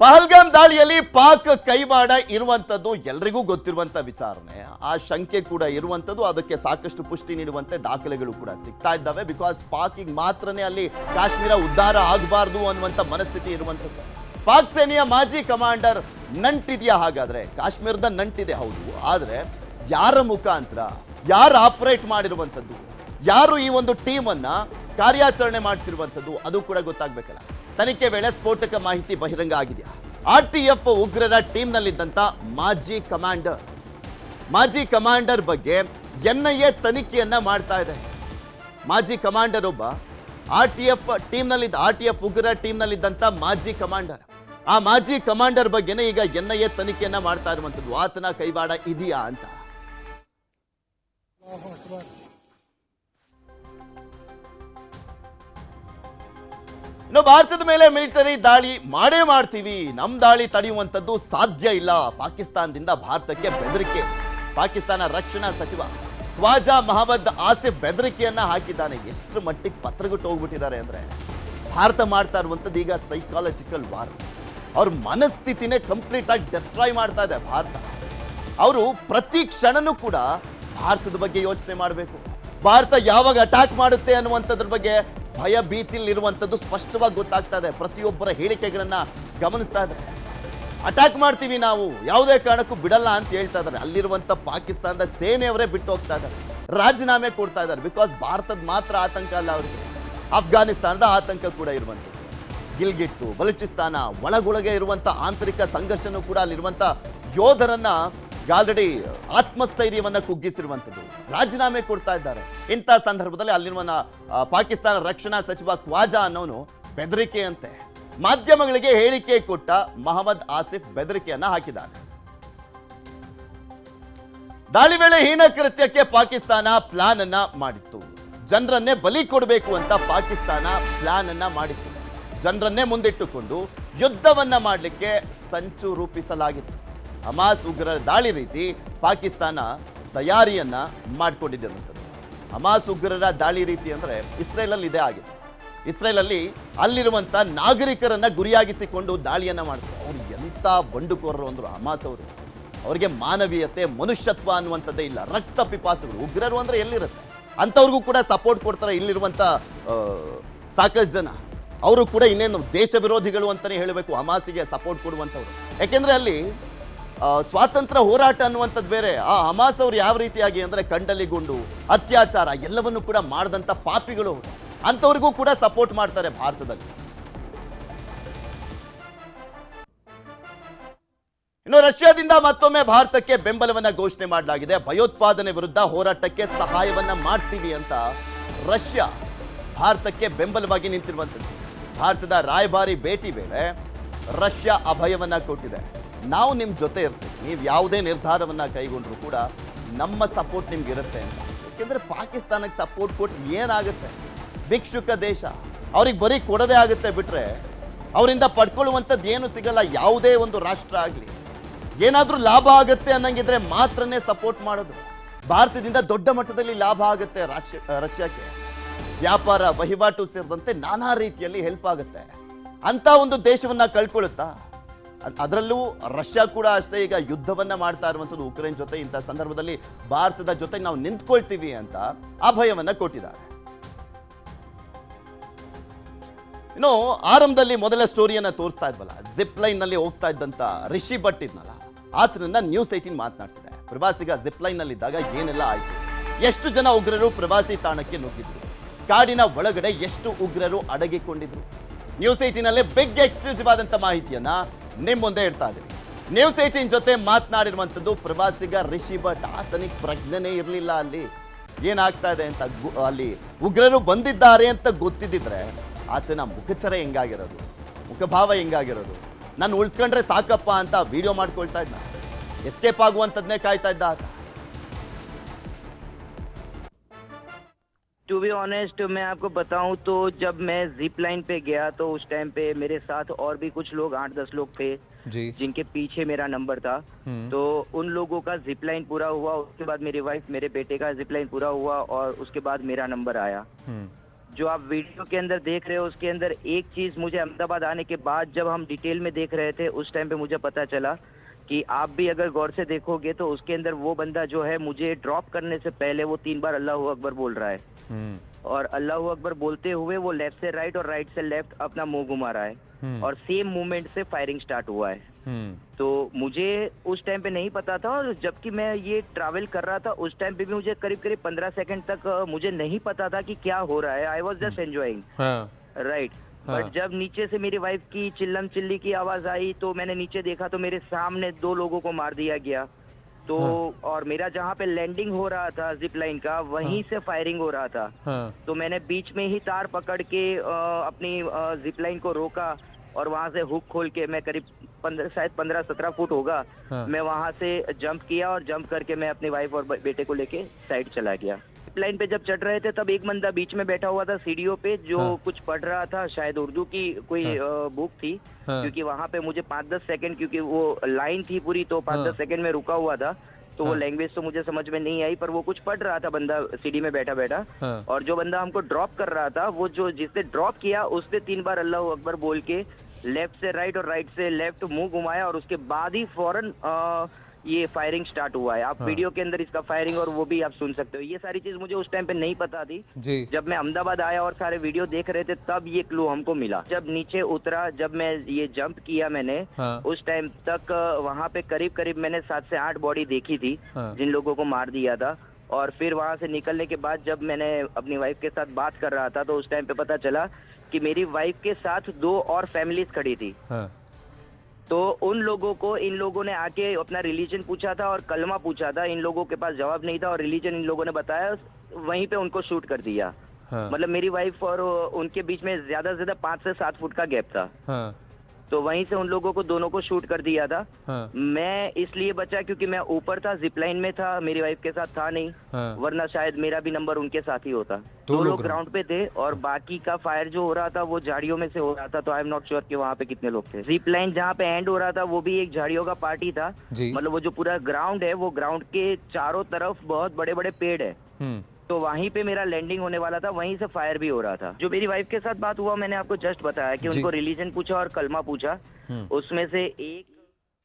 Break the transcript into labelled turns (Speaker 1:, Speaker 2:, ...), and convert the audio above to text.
Speaker 1: ಪಹಲ್ಗಾಮ್ ದಾಳಿಯಲ್ಲಿ ಪಾಕ್ ಕೈವಾಡ ಇರುವಂತದ್ದು ಎಲ್ರಿಗೂ ಗೊತ್ತಿರುವಂತ ವಿಚಾರಣೆ. ಆ ಶಂಕೆ ಕೂಡ ಇರುವಂತದ್ದು, ಅದಕ್ಕೆ ಸಾಕಷ್ಟು ಪುಷ್ಟಿ ನೀಡುವಂತೆ ದಾಖಲೆಗಳು ಕೂಡ ಸಿಗ್ತಾ ಇದ್ದಾವೆ. ಬಿಕಾಸ್ ಪಾಕಿಗೆ ಮಾತ್ರನೇ ಅಲ್ಲಿ ಕಾಶ್ಮೀರ ಉದ್ಧಾರ ಆಗಬಾರ್ದು ಅನ್ನುವಂತ ಮನಸ್ಥಿತಿ ಇರುವಂತದ್ದು. ಪಾಕ್ ಸೇನೆಯ ಮಾಜಿ ಕಮಾಂಡರ್ ನಂಟಿದೆಯಾ ಹಾಗಾದ್ರೆ? ಕಾಶ್ಮೀರದ ನಂಟಿದೆ ಹೌದು. ಆದರೆ ಯಾರ ಮುಖಾಂತರ, ಯಾರು ಆಪರೇಟ್ ಮಾಡಿರುವಂತದ್ದು? ಯಾರು ಈ ಒಂದು ಟೀಮನ್ನು ಕಾರ್ಯಾಚರಣೆ ಮಾಡ್ತಿರುವಂಥದ್ದು ಅದು ಕೂಡ ಗೊತ್ತಾಗ್ಬೇಕಲ್ಲ. ತನಿಖೆ ವೇಳೆ ಸ್ಫೋಟಕ ಮಾಹಿತಿ ಬಹಿರಂಗ ಆಗಿದೆಯಾ? ಎಫ್ ಉಗ್ರರ ಟೀಮ್ನಲ್ಲಿದ್ದಂಥ ಮಾಜಿ ಕಮಾಂಡರ್. ಮಾಜಿ ಕಮಾಂಡರ್ ಬಗ್ಗೆ ಎನ್ಐಎ ತನಿಖೆಯನ್ನ ಮಾಡ್ತಾ ಇದೆ. ಮಾಜಿ ಕಮಾಂಡರ್ ಒಬ್ಬ, ಆರ್ ಟಿ ಎಫ್ ಟೀಮ್ನಲ್ಲಿದ್ದ, ಆರ್ ಟಿ ಎಫ್ ಉಗ್ರರ ಟೀಮ್ನಲ್ಲಿದ್ದಂಥ ಮಾಜಿ ಕಮಾಂಡರ್. ಆ ಮಾಜಿ ಕಮಾಂಡರ್ ಬಗ್ಗೆನೇ ಈಗ ಎನ್ಐಎ ತನಿಖೆಯನ್ನ ಮಾಡ್ತಾ ಇರುವಂಥದ್ದು ಆತನ ಕೈವಾಡ ಇದೆಯಾ ಅಂತ. ಇನ್ನು ಭಾರತದ ಮೇಲೆ ಮಿಲಿಟರಿ ದಾಳಿ ಮಾಡೇ ಮಾಡ್ತೀವಿ. ನಮ್ಮ ದಾಳಿ ತಡೆಯುವಂಥದ್ದು ಸಾಧ್ಯ ಇಲ್ಲ. ಪಾಕಿಸ್ತಾನದಿಂದ ಭಾರತಕ್ಕೆ ಬೆದರಿಕೆ. ಪಾಕಿಸ್ತಾನ ರಕ್ಷಣಾ ಸಚಿವ ಖ್ವಾಜಾ ಮಹಮ್ಮದ್ ಆಸಿಫ್ ಬೆದರಿಕೆಯನ್ನ ಹಾಕಿದ್ದಾನೆ. ಎಷ್ಟು ಮಟ್ಟಿಗೆ ಪತ್ರಗಟ್ಟು ಹೋಗ್ಬಿಟ್ಟಿದ್ದಾರೆ ಅಂದ್ರೆ. ಭಾರತ ಮಾಡ್ತಾ ಇರುವಂಥದ್ದು ಈಗ ಸೈಕಾಲಜಿಕಲ್ ವಾರ್ ಅವ್ರ ಮನಸ್ಥಿತಿನೇ ಕಂಪ್ಲೀಟ್ ಆಗಿ ಡೆಸ್ಟ್ರಾಯ್ ಮಾಡ್ತಾ ಇದೆ ಭಾರತ. ಅವರು ಪ್ರತಿ ಕ್ಷಣನೂ ಕೂಡ ಭಾರತದ ಬಗ್ಗೆ ಯೋಚನೆ ಮಾಡಬೇಕು. ಭಾರತ ಯಾವಾಗ ಅಟ್ಯಾಕ್ ಮಾಡುತ್ತೆ ಅನ್ನುವಂಥದ್ರ ಬಗ್ಗೆ ಭಯ ಭೀತಿಲಿರುವಂಥದ್ದು ಸ್ಪಷ್ಟವಾಗಿ ಗೊತ್ತಾಗ್ತಾ ಇದೆ. ಪ್ರತಿಯೊಬ್ಬರ ಹೇಳಿಕೆಗಳನ್ನು ಗಮನಿಸ್ತಾ ಇದ್ದಾರೆ ಅಟ್ಯಾಕ್ ಮಾಡ್ತೀವಿ ನಾವು. ಯಾವುದೇ ಕಾರಣಕ್ಕೂ ಬಿಡಲ್ಲ ಅಂತ ಹೇಳ್ತಾ ಇದ್ದಾರೆ. ಅಲ್ಲಿರುವಂಥ ಪಾಕಿಸ್ತಾನದ ಸೇನೆಯವರೇ ಬಿಟ್ಟು ಹೋಗ್ತಾ ಇದ್ದಾರೆ. ರಾಜೀನಾಮೆ ಕೊಡ್ತಾ ಇದ್ದಾರೆ. ಬಿಕಾಸ್ ಭಾರತದ ಮಾತ್ರ ಆತಂಕ ಅಲ್ಲ ಅವರಿಗೆ. ಅಫ್ಘಾನಿಸ್ತಾನದ ಆತಂಕ ಕೂಡ ಇರುವಂಥದ್ದು. ಗಿಲ್ಗಿಟ್ಟು, ಬಲೂಚಿಸ್ತಾನ ಒಳಗೊಳಗೆ ಇರುವಂಥ ಆಂತರಿಕ ಸಂಘರ್ಷನೂ ಕೂಡ ಅಲ್ಲಿರುವಂಥ ಯೋಧರನ್ನ ಆಲ್ರೆಡಿ ಆತ್ಮಸ್ಥೈರ್ಯವನ್ನ ಕುಗ್ಗಿಸಿರುವಂಥದ್ದು. ರಾಜೀನಾಮೆ ಕೊಡ್ತಾ ಇದ್ದಾರೆ. ಇಂಥ ಸಂದರ್ಭದಲ್ಲಿ ಅಲ್ಲಿರುವ ಪಾಕಿಸ್ತಾನ ರಕ್ಷಣಾ ಸಚಿವ ಖ್ವಾಜಾ ಅನ್ನೋನು ಬೆದರಿಕೆಯಂತೆ ಮಾಧ್ಯಮಗಳಿಗೆ ಹೇಳಿಕೆ ಕೊಟ್ಟ ಮಹಮ್ಮದ್ ಆಸಿಫ್ ಬೆದರಿಕೆಯನ್ನ ಹಾಕಿದ್ದಾನೆ ದಾಳಿ ವೇಳೆ ಹೀನ ಕೃತ್ಯಕ್ಕೆ ಪಾಕಿಸ್ತಾನ ಪ್ಲಾನ್ ಅನ್ನ ಮಾಡಿತ್ತು. ಜನರನ್ನೇ ಬಲಿ ಕೊಡಬೇಕು ಅಂತ ಪಾಕಿಸ್ತಾನ ಪ್ಲಾನ್ ಅನ್ನ ಮಾಡಿತ್ತು. ಜನರನ್ನೇ ಮುಂದಿಟ್ಟುಕೊಂಡು ಯುದ್ಧವನ್ನ ಮಾಡಲಿಕ್ಕೆ ಸಂಚು ರೂಪಿಸಲಾಗಿತ್ತು. ಹಮಾಸ್ ಉಗ್ರರ ದಾಳಿ ರೀತಿ ಪಾಕಿಸ್ತಾನ ತಯಾರಿಯನ್ನ ಮಾಡಿಕೊಂಡಿದೆ ಅನ್ನುವಂಥದ್ದು ಹಮಾಸ್ ಉಗ್ರರ ದಾಳಿ ರೀತಿ ಅಂದರೆ ಇಸ್ರೇಲಲ್ಲಿ ಇದೇ ಆಗಿದೆ. ಇಸ್ರೇಲಲ್ಲಿ ಅಲ್ಲಿರುವಂಥ ನಾಗರಿಕರನ್ನ ಗುರಿಯಾಗಿಸಿಕೊಂಡು ದಾಳಿಯನ್ನ ಮಾಡ್ತಾರೆ. ಅವ್ರು ಎಂತ ಬಂಡುಕೋರರು ಅಂದ್ರು ಹಮಾಸ್ ಅವರು. ಅವರಿಗೆ ಮಾನವೀಯತೆ, ಮನುಷ್ಯತ್ವ ಅನ್ನುವಂಥದ್ದೇ ಇಲ್ಲ. ರಕ್ತ ಪಿಪಾಸುಗಳು, ಉಗ್ರರು ಅಂದ್ರೆ ಎಲ್ಲಿರುತ್ತೆ? ಅಂಥವ್ರಿಗೂ ಕೂಡ ಸಪೋರ್ಟ್ ಕೊಡ್ತಾರೆ ಇಲ್ಲಿರುವಂಥ ಸಾಕಷ್ಟು ಜನ. ಅವರು ಕೂಡ ಇನ್ನೇನು ದೇಶ ವಿರೋಧಿಗಳು ಅಂತಲೇ ಹೇಳಬೇಕು, ಹಮಾಸಿಗೆ ಸಪೋರ್ಟ್ ಕೊಡುವಂಥವ್ರು. ಯಾಕೆಂದರೆ ಅಲ್ಲಿ ಸ್ವಾತಂತ್ರ್ಯ ಹೋರಾಟ ಅನ್ನುವಂಥದ್ದು ಬೇರೆ. ಆ ಹಮಾಸ್ ಅವರು ಯಾವ ರೀತಿಯಾಗಿ ಅಂದ್ರೆ ಕಂಡಲಿಗುಂಡು, ಅತ್ಯಾಚಾರ ಎಲ್ಲವನ್ನು ಕೂಡ ಮಾಡಿದಂಥ ಪಾಪಿಗಳು ಅಂಥವ್ರಿಗೂ ಕೂಡ ಸಪೋರ್ಟ್ ಮಾಡ್ತಾರೆ ಭಾರತದಲ್ಲಿ. ಇನ್ನು ರಷ್ಯಾದಿಂದ ಮತ್ತೊಮ್ಮೆ ಭಾರತಕ್ಕೆ ಬೆಂಬಲವನ್ನ ಘೋಷಣೆ ಮಾಡಲಾಗಿದೆ. ಭಯೋತ್ಪಾದನೆ ವಿರುದ್ಧ ಹೋರಾಟಕ್ಕೆ ಸಹಾಯವನ್ನ ಮಾಡ್ತೀವಿ ಅಂತ ರಷ್ಯಾ ಭಾರತಕ್ಕೆ ಬೆಂಬಲವಾಗಿ ನಿಂತಿರುವಂಥದ್ದು. ಭಾರತದ ರಾಯಭಾರಿ ಭೇಟಿ ವೇಳೆ ರಷ್ಯಾ ಅಭಯವನ್ನ ಕೊಟ್ಟಿದೆ. ನಾವು ನಿಮ್ಮ ಜೊತೆ ಇರ್ತೀವಿ. ನೀವು ಯಾವುದೇ ನಿರ್ಧಾರವನ್ನು ಕೈಗೊಂಡರೂ ಕೂಡ ನಮ್ಮ ಸಪೋರ್ಟ್ ನಿಮ್ಗೆ ಇರುತ್ತೆ ಅಂತ. ಯಾಕೆಂದ್ರೆ ಪಾಕಿಸ್ತಾನಕ್ಕೆ ಸಪೋರ್ಟ್ ಕೊಟ್ಟು ಏನಾಗುತ್ತೆ? ಭಿಕ್ಷುಕ ದೇಶ. ಅವ್ರಿಗೆ ಬರೀ ಕೊಡದೇ ಆಗುತ್ತೆ ಬಿಟ್ಟರೆ ಅವರಿಂದ ಪಡ್ಕೊಳ್ಳುವಂಥದ್ದು ಏನು ಸಿಗಲ್ಲ. ಯಾವುದೇ ಒಂದು ರಾಷ್ಟ್ರ ಆಗಲಿ. ಏನಾದರೂ ಲಾಭ ಆಗುತ್ತೆ ಅನ್ನಂಗಿದ್ರೆ ಮಾತ್ರನೇ ಸಪೋರ್ಟ್ ಮಾಡೋದು. ಭಾರತದಿಂದ ದೊಡ್ಡ ಮಟ್ಟದಲ್ಲಿ ಲಾಭ ಆಗುತ್ತೆ ರಾಷ್ಯ ರಷ್ಯಾಕ್ಕೆ. ವ್ಯಾಪಾರ ವಹಿವಾಟು ಸೇರಿದಂತೆ ನಾನಾ ರೀತಿಯಲ್ಲಿ ಹೆಲ್ಪ್ ಆಗುತ್ತೆ. ಅಂತ ಒಂದು ದೇಶವನ್ನ ಕಳ್ಕೊಳ್ಳುತ್ತಾ? ಅದರಲ್ಲೂ ರಷ್ಯಾ ಕೂಡ ಅಷ್ಟೇ ಈಗ ಯುದ್ಧವನ್ನ ಮಾಡ್ತಾ ಇರುವಂಥದ್ದು ಉಕ್ರೇನ್ ಜೊತೆ ಇಂಥ ಸಂದರ್ಭದಲ್ಲಿ ಭಾರತದ ಜೊತೆ ನಾವು ನಿಂತ್ಕೊಳ್ತೀವಿ ಅಂತ ಅಭಯವನ್ನ ಕೊಟ್ಟಿದ್ದಾರೆ. ಇನ್ನು ಆರಂಭದಲ್ಲಿ ಮೊದಲ ಸ್ಟೋರಿಯನ್ನ ತೋರಿಸ್ತಾ ಇದ್ವಲ್ಲ ಜಿಪ್ ಲೈನ್ನಲ್ಲಿ ಹೋಗ್ತಾ ಇದ್ದಂತ ರಿಷಿ ಭಟ್ ಇದ್ನಲ್ಲ, ಆತನನ್ನ ನ್ಯೂಸ್ ಏಟೀನ್ ಮಾತನಾಡಿಸಿದೆ. ಪ್ರವಾಸಿಗ ಜಿಪ್ ಲೈನ್ನಲ್ಲಿ ಇದ್ದಾಗ ಏನೆಲ್ಲ ಆಯ್ತು? ಎಷ್ಟು ಜನ ಉಗ್ರರು ಪ್ರವಾಸಿ ತಾಣಕ್ಕೆ ನುಗ್ಗಿದ್ರು? ಕಾಡಿನ ಒಳಗಡೆ ಎಷ್ಟು ಉಗ್ರರು ಅಡಗಿಕೊಂಡಿದ್ರು? ನ್ಯೂಸ್ ಏಟೀನಲ್ಲೇ ಬಿಗ್ ಎಕ್ಸ್ಕ್ಲೂಸಿವ್ ಆದಂತ ಮಾಹಿತಿಯನ್ನ ನಿಮ್ ಮುಂದೆ ಇಡ್ತಾ ಇದ್ದೀವಿ ನ್ಯೂಸ್ ಏಟೀನ್ ಜೊತೆ ಮಾತನಾಡಿರುವಂಥದ್ದು ಪ್ರವಾಸಿಗ ರಿಷಿ ಭಟ್. ಆತನಿಗೆ ಪ್ರಜ್ಞೆನೇ ಇರಲಿಲ್ಲ ಅಲ್ಲಿ. ಏನಾಗ್ತಾ ಇದೆ ಅಂತ ಅಲ್ಲಿ ಉಗ್ರರು ಬಂದಿದ್ದಾರೆ ಅಂತ ಗೊತ್ತಿದ್ದಿದ್ರೆ ಆತನ ಮುಖಚರ ಹೆಂಗಾಗಿರೋದು? ಮುಖಭಾವ ಹೆಂಗಾಗಿರೋದು? ನಾನು ಉಳಿಸ್ಕೊಂಡ್ರೆ ಸಾಕಪ್ಪ ಅಂತ ವಿಡಿಯೋ ಮಾಡ್ಕೊಳ್ತಾ ಇದ್ದ ಎಸ್ಕೇಪ್ ಆಗುವಂಥದ್ದನ್ನೇ ಕಾಯ್ತಾ ಇದ್ದ ಆತ.
Speaker 2: टू बी ऑनेस्ट मैं आपको बताऊँ तो जब मैं जिप लाइन पे गया तो उस टाइम पे मेरे साथ और भी कुछ लोग आठ दस लोग थे
Speaker 3: जी।
Speaker 2: जिनके पीछे मेरा नंबर था।
Speaker 3: हम्म।
Speaker 2: तो उन लोगों का जिप लाइन पूरा हुआ उसके बाद मेरी वाइफ मेरे बेटे का जिप लाइन पूरा हुआ और उसके बाद मेरा नंबर आया।
Speaker 3: हम्म।
Speaker 2: जो आप वीडियो के अंदर देख रहे हो उसके अंदर एक चीज़ मुझे अहमदाबाद आने के बाद जब हम डिटेल में देख रहे थे उस टाइम पे मुझे पता चला कि आप भी अगर गौर से देखोगे तो उसके अंदर वो बंदा जो है मुझे ड्रॉप करने से पहले वो तीन बार अल्लाह अकबर बोल रहा है। और अल्लाह अकबर बोलते हुए वो लेफ़्ट से राइट और राइट से लेफ़्ट अपना मुँह घुमा रहा है।
Speaker 3: हम्म।
Speaker 2: और सेम मूवमेंट से फायरिंग स्टार्ट हुआ है।
Speaker 3: हम्म।
Speaker 2: तो मुझे उस टाइम पे नहीं पता था और जबकि मैं ये ट्रैवल कर रहा था उस टाइम पे भी मुझे करीब करीब पंद्रह सेकंड तक मुझे नहीं पता था कि क्या हो रहा है। I was just enjoying right. But जब नीचे से मेरी वाइफ की चिल्लम चिल्ली की आवाज़ आई तो मैंने नीचे देखा तो मेरे सामने दो लोगों को मार दिया गया। तो
Speaker 3: हाँ।
Speaker 2: और मेरा जहाँ पे लैंडिंग हो रहा था जिप लाइन का वहीं हाँ। से फायरिंग हो रहा था
Speaker 3: हाँ
Speaker 2: तो मैंने बीच में ही तार पकड़ के आ, अपनी आ, जिप लाइन को रोका और वहाँ से हुक खोल के मैं करीब पंद्रह शायद पंद्रह सत्रह फुट होगा
Speaker 3: हाँ।
Speaker 2: मैं वहाँ से जंप किया और जंप करके मैं अपनी वाइफ और बेटे को लेके साइड चला गया लाइन पे जब चढ़ रहे थे तब एक बंदा बीच में बैठा हुआ था सीढ़ियों पे जो
Speaker 3: हाँ।
Speaker 2: कुछ पढ़ रहा था शायद उर्दू की कोई
Speaker 3: हाँ।
Speaker 2: बुक थी
Speaker 3: हाँ।
Speaker 2: क्योंकि वहाँ पे मुझे पाँच दस सेकंड क्योंकि वो लाइन थी पूरी तो पाँच
Speaker 3: हाँ।
Speaker 2: दस सेकंड में रुका हुआ था तो
Speaker 3: हाँ। वो।
Speaker 2: लैंग्वेज तो मुझे समझ में नहीं आई पर वो कुछ पढ़ रहा था बंदा सीढ़ी में बैठा बैठा
Speaker 3: हाँ
Speaker 2: और जो बंदा हमको ड्रॉप कर रहा था वो जो जिसने ड्रॉप किया उसने तीन बार अल्लाह अकबर बोल के लेफ़्ट से राइट और राइट से लेफ़्ट मुँह घुमाया और उसके बाद ही फ़ौरन ये फायरिंग स्टार्ट हुआ है। आप
Speaker 3: हाँ।
Speaker 2: वीडियो के अंदर इसका फायरिंग और वो भी आप सुन सकते हो। ये सारी चीज़ मुझे उस टाइम पे नहीं पता थी। जब मैं अहमदाबाद आया और सारे वीडियो देख रहे थे तब ये क्लू हमको मिला। जब नीचे उतरा जब मैं ये जंप किया मैंने
Speaker 3: हाँ।
Speaker 2: उस टाइम तक वहाँ पे करीब करीब मैंने सात से आठ बॉडी देखी थी
Speaker 3: हाँ।
Speaker 2: जिन लोगों को मार दिया था। और फिर वहाँ से निकलने के बाद जब मैंने अपनी वाइफ के साथ बात कर रहा था तो उस टाइम पे पता चला कि मेरी वाइफ के साथ दो और फैमिलीज़ खड़ी थी।
Speaker 3: हाँ।
Speaker 2: तो उन लोगों को इन लोगों ने आके अपना रिलीजन पूछा था और कलमा पूछा था। इन लोगों के पास जवाब नहीं था और रिलीजन इन लोगों ने बताया वहीं पे उनको शूट कर दिया।
Speaker 3: हाँ।
Speaker 2: मतलब मेरी वाइफ और उनके बीच में ज़्यादा से ज़्यादा पाँच से सात फुट का गैप था।
Speaker 3: हाँ।
Speaker 2: तो वहीं से उन लोगों को दोनों को शूट कर दिया था।
Speaker 3: हाँ।
Speaker 2: मैं इसलिए बचा क्योंकि मैं ऊपर था जिप लाइन में था मेरी वाइफ के साथ था नहीं।
Speaker 3: हाँ।
Speaker 2: वरना शायद मेरा भी नंबर उनके साथ ही होता।
Speaker 3: दो
Speaker 2: दो
Speaker 3: लोग
Speaker 2: लोग ग्राउंड पे थे और बाकी का फायर जो हो रहा था वो झाड़ियों में से हो रहा था तो आई एम नॉट श्योर कि वहाँ पे कितने लोग थे। जिप लाइन जहाँ पे एंड हो रहा था वो भी एक झाड़ियों का पार्टी था। मतलब वो जो पूरा ग्राउंड है वो ग्राउंड के चारों तरफ़ बहुत बड़े बड़े पेड़ है।
Speaker 3: हम्म।
Speaker 2: तो वहीं पे मेरा लैंडिंग होने वाला था वहीं से फायर भी हो रहा था। जो मेरी वाइफ के साथ बात हुआ मैंने आपको जस्ट बताया कि उनको रिलीजन पूछा और कलमा पूछा।
Speaker 3: हम्म।
Speaker 2: उसमें से एक